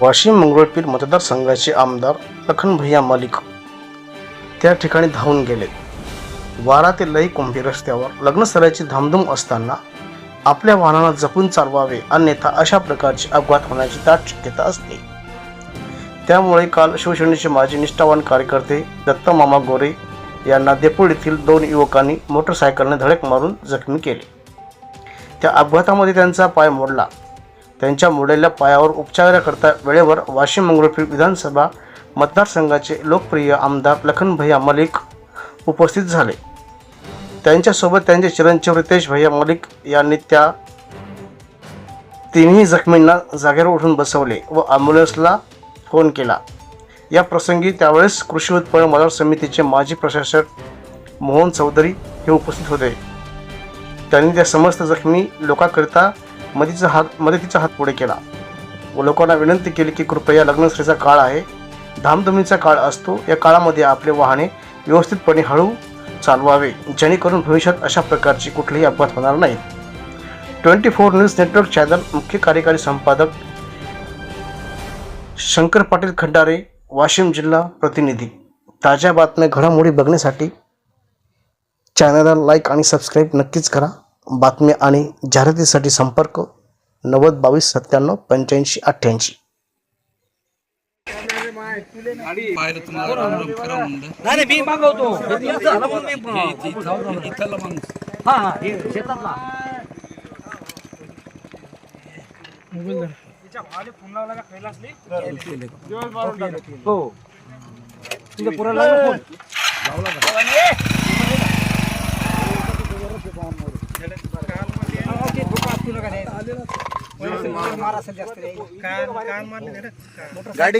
वाशिम मंगरुळपीर मतदारसंघाचे आमदार लखन भैया मलिक त्या ठिकाणी धावून गेले. वारा ते लई कुंभी रस्त्यावर लग्नस्थळाची धामधूम असताना आपल्या वाहनाला जपून चालवावे अन्यथा अशा प्रकारचे अपघात होण्याची दाट शक्यता असते. त्यामुळे काल शिवसेनेचे माजी निष्ठावान कार्यकर्ते दत्त मामा गोरे यांना देपूळ येथील दोन युवकांनी मोटरसायकलने धडक मारून जखमी केले. त्या अपघातामध्ये त्यांचा पाय मोडला. त्यांच्या मोडलेल्या पायावर उपचाराकरता वेळेवर वाशिम मंगळपीर विधानसभा मतदारसंघाचे लोकप्रिय आमदार लखनभैया मलिक उपस्थित झाले. त्यांच्यासोबत त्यांचे चिरंजीव रितेश भैया मलिक यांनी त्या तिन्ही जखमींना जागेवर उठून बसवले व ॲम्ब्युलन्सला फोन केला. या प्रसंगी त्यावेळेस कृषी उत्पन्न बाजार समितीचे माजी प्रशासक मोहन चौधरी हे उपस्थित होते. त्यांनी त्या समस्त जखमी लोकांकरिता मदतीचा हात मदतीचा हात पुढे केला. व लोकांना विनंती केली की कृपया लग्नश्रीचा काळ आहे. धामधुमीचा काळ असतो. या काळामध्ये आपले वाहने व्यवस्थितपणे हळू चालवावे जेणेकरून भविष्यात अशा प्रकारची कुठलेही अपघात होणार नाही. Twenty four news network channel मुख्य कार्यकारी संपादक शंकर पाटील खंडारे वाशिम जिल्हा प्रतिनिधी. ताज्या बातम्या घडामोडी बघण्यासाठी चॅनलला लाईक आणि सबस्क्राईब नक्कीच करा. बातम्या आणि जाहिरातीसाठी संपर्क नव्वद बावीस सत्त्याण्णव पंच्याऐंशी अठ्ठ्याऐंशी. तुम्हाला राम राम करा मारा असेल जास्त गाडी